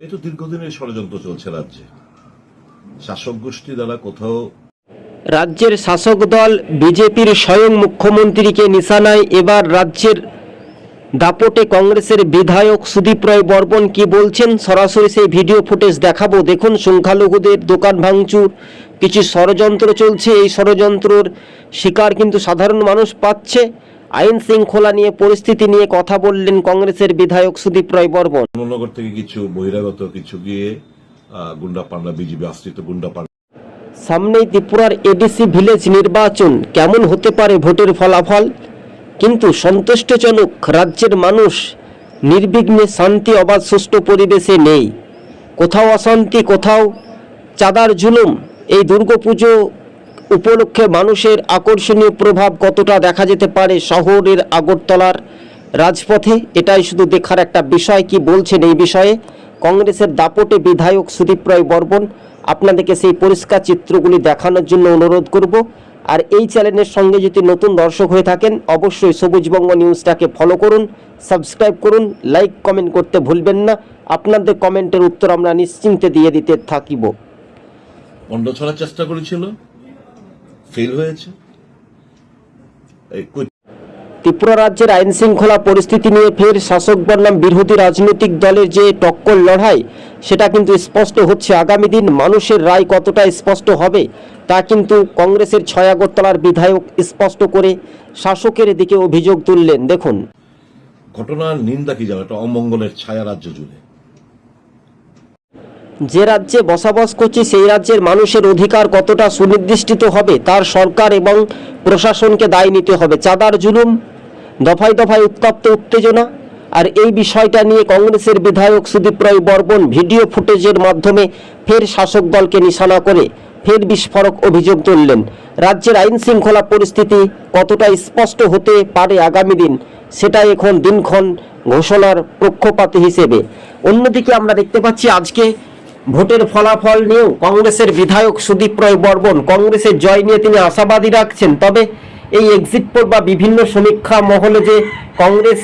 এই তো দীর্ঘদিনের ষড়যন্ত্র চলছে রাজ্যে। শাসক গোষ্ঠী দ্বারা কোথাও রাজ্যের শাসক দল বিজেপির স্বয়ং মুখ্যমন্ত্রীকে নিশানায়, এবার রাজ্যের দাপটে কংগ্রেসের বিধায়ক সুদীপ রায় বর্মন কি বলছেন সরাসরি সেই ভিডিও ফুটেজ দেখাবো। দেখুন, সংখ্যালঘুদের দোকান ভাঙচুর, কিছু ষড়যন্ত্র চলছে। এই ষড়যন্ত্রর শিকার কিন্তু সাধারণ মানুষ পাচ্ছে। আইন শৃঙ্খলা নিয়ে পরিস্থিতি নিয়ে কথা বললেন কংগ্রেসের বিধায়ক সুদীপ রায় বর্মন। থেকে কিছু বহিরাগত কিছু গিয়ে গুন্ডা পান্ডা বিজেপি আশ্রিত গুন্ডা পান্ডা। সামনেই ত্রিপুরার এডিসি ভিলেজ নির্বাচন কেমন হতে পারে ভোটের ফলাফল? কিন্তু সন্তুষ্টজনক রাজ্যের মানুষ নির্বিঘ্নে শান্তি অবাধ সুষ্ঠু পরিবেশে নেই। কোথাও অশান্তি কোথাও চাঁদার জুলুম এই দুর্গাপুজো উপলক্ষে মানুষের আকর্ষণীয় প্রভাব কতটা দেখা যেতে পারে শহরের আগরতলার রাজপথে? এটাই শুধু দেখার একটা বিষয়। কি বলছেন এই বিষয়ে? কংগ্রেসের দাপটে বিধায়ক সুদীপ রায় বর্মন। আপনাদেরকে সেই পরিষ্কার চিত্রগুলি দেখানোর জন্য অনুরোধ করব। আর এই চ্যানেলের সঙ্গে যদি নতুন দর্শক হয়ে থাকেন, অবশ্যই সবুজবঙ্গ নিউজটাকে ফলো করুন, সাবস্ক্রাইব করুন, লাইক, কমেন্ট করতে ভুলবেন না। আপনাদের কমেন্টের উত্তর আমরা নিশ্চিন্তে দিয়ে দিতে থাকিব। চেষ্টা করেছিল। ফেল হয়েছে? ত্রিপুরা রাজ্যের আইন শৃঙ্খলা পরিস্থিতি নিয়ে ফের শাসক বনাম বিরোধী রাজনৈতিক দলের যে টক্কর লড়াই সেটা কিন্তু স্পষ্ট হচ্ছে। আগামী দিন মানুষের রায় কতটা স্পষ্ট হবে তা কিন্তু কংগ্রেসের ছয় আগরতলার বিধায়ক স্পষ্ট করে শাসকের দিকে অভিযোগ তুললেন। দেখুন। ঘটনার নিন্দা কি যাবে অমঙ্গলের ছায়া রাজ্য জুড়ে। যে রাজ্যে বসবাস করছে, সেই রাজ্যের মানুষের অধিকার কতটা সুনির্দিষ্টিত হবে, তার সরকার এবং প্রশাসনকে দায় নিতে হবে। চাঁদার জুলুম, দফায় দফায় উত্তপ্ত উত্তেজনা, আর এই বিষয়টা নিয়ে কংগ্রেসের বিধায়ক সুদীপ রায় বর্মন ভিডিও ফুটেজের মাধ্যমে ফের শাসক দলকে নিশানা করে ফের বিস্ফোরক অভিযোগ তুললেন। রাজ্যের আইন শৃঙ্খলা পরিস্থিতি কতটা স্পষ্ট হতে পারে আগামী দিন, সেটা এখন দিনক্ষণ ঘোষণার পক্ষপাত হিসেবে। অন্যদিকে আমরা দেখতে পাচ্ছি, আজকে ভোটের ফলাফল নিয়েও কংগ্রেসের বিধায়ক সুদীপ রায় বর্মন কংগ্রেসের জয় নিয়ে তিনি আশাবাদী রাখছেন। তবে এই এক্সিট পোল বা বিভিন্ন সমীক্ষা মহলে যে কংগ্রেস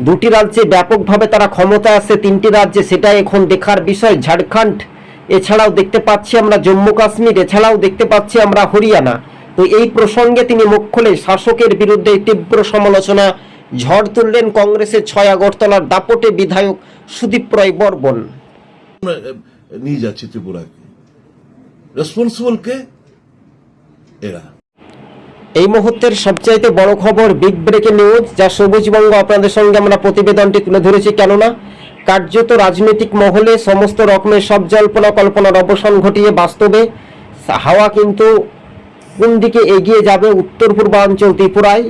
দুটি রাজ্যে ব্যাপকভাবে তারা ক্ষমতা আছে তিনটি রাজ্যে সেটা এখন দেখার বিষয়। ঝাড়খণ্ড এছাড়াও দেখতে পাচ্ছি আমরা জম্মু কাশ্মীর এছাড়াও দেখতে পাচ্ছি আমরা হরিয়ানা। তো এই প্রসঙ্গে তিনি মুখ খুলে শাসকের বিরুদ্ধে তীব্র সমালোচনা ঝড় তুললেন কংগ্রেসের ছয় আগরতলার দাপটে বিধায়ক সুদীপ রায় এ, নিয়ে যাচ্ছি ত্রিপুরাকে। রেসপন্সিবল কে? এরা। এই মুহূর্তের সবচাইতে বড় খবর বিগ ব্রেকিং নিউজ যা সবুজবঙ্গ আপনাদের সঙ্গে আমরা প্রতিবেদনটি তুলে ধরেছি। কেননা, কার্যত রাজনৈতিক মহলে সমস্ত রকমের সব জল্পনা কল্পনার অবসান ঘটিয়ে বাস্তবে হাওয়া কিন্তু কোন দিকে এগিয়ে যাবে উত্তর পূর্বাঞ্চল ত্রিপুরায়,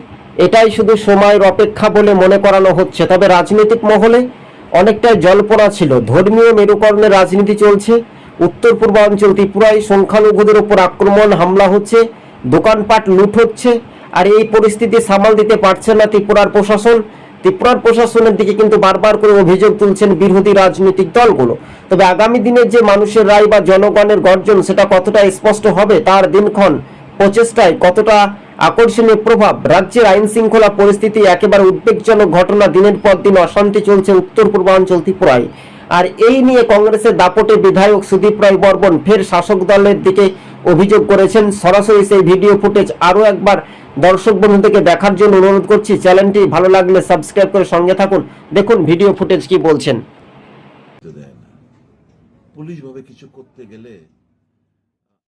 এটাই শুধু সময়ের অপেক্ষা বলে মনে করানো হচ্ছে। তবে রাজনৈতিক মহলে অনেকটাই জল্পনা ছিল। ধর্মীয় মেরুকরণের রাজনীতি চলছে। উত্তর পূর্বাঞ্চল ত্রিপুরায় সংখ্যালঘুদের ওপর আক্রমণ, হামলা হচ্ছে। দোকানপাট লুট হচ্ছে। আর এই পরিস্থিতি সামাল দিতে পারছে না ত্রিপুরার প্রশাসন। ত্রিপুরার প্রশাসনের দিকে কিন্তু বারবার করে অভিযোগ তুলছেন বিরোধী রাজনৈতিক দলগুলো। তবে আগামী দিনের যে মানুষের রায় বা জনগণের গর্জন, সেটা কতটা স্পষ্ট হবে, তার দিনক্ষণ প্রচেষ্টায় কতটা আকর্ষণীয় প্রভাব, রাজ্যের আইন শৃঙ্খলা পরিস্থিতি একেবারে উদ্বেগজনক ঘটনা, দিনের পর দিন অশান্তি চলছে উত্তর পূর্বাঞ্চল ত্রিপুরায়। আর এই নিয়ে কংগ্রেসের দাপটে বিধায়ক সুদীপ রায় বর্মন ফের শাসক দলের দিকে অভিযোগ করেছেন। সরাসরি সেই ভিডিও ফুটেজ আরও একবার দর্শক বন্ধু থেকে দেখার জন্য অনুরোধ করছি। চ্যানেলটি ভালো লাগলে সাবস্ক্রাইব করে সঙ্গে থাকুন। দেখুন ভিডিও ফুটেজ কি বলছেন। দেয় পুলিশ ভাবে কিছু করতে গেলে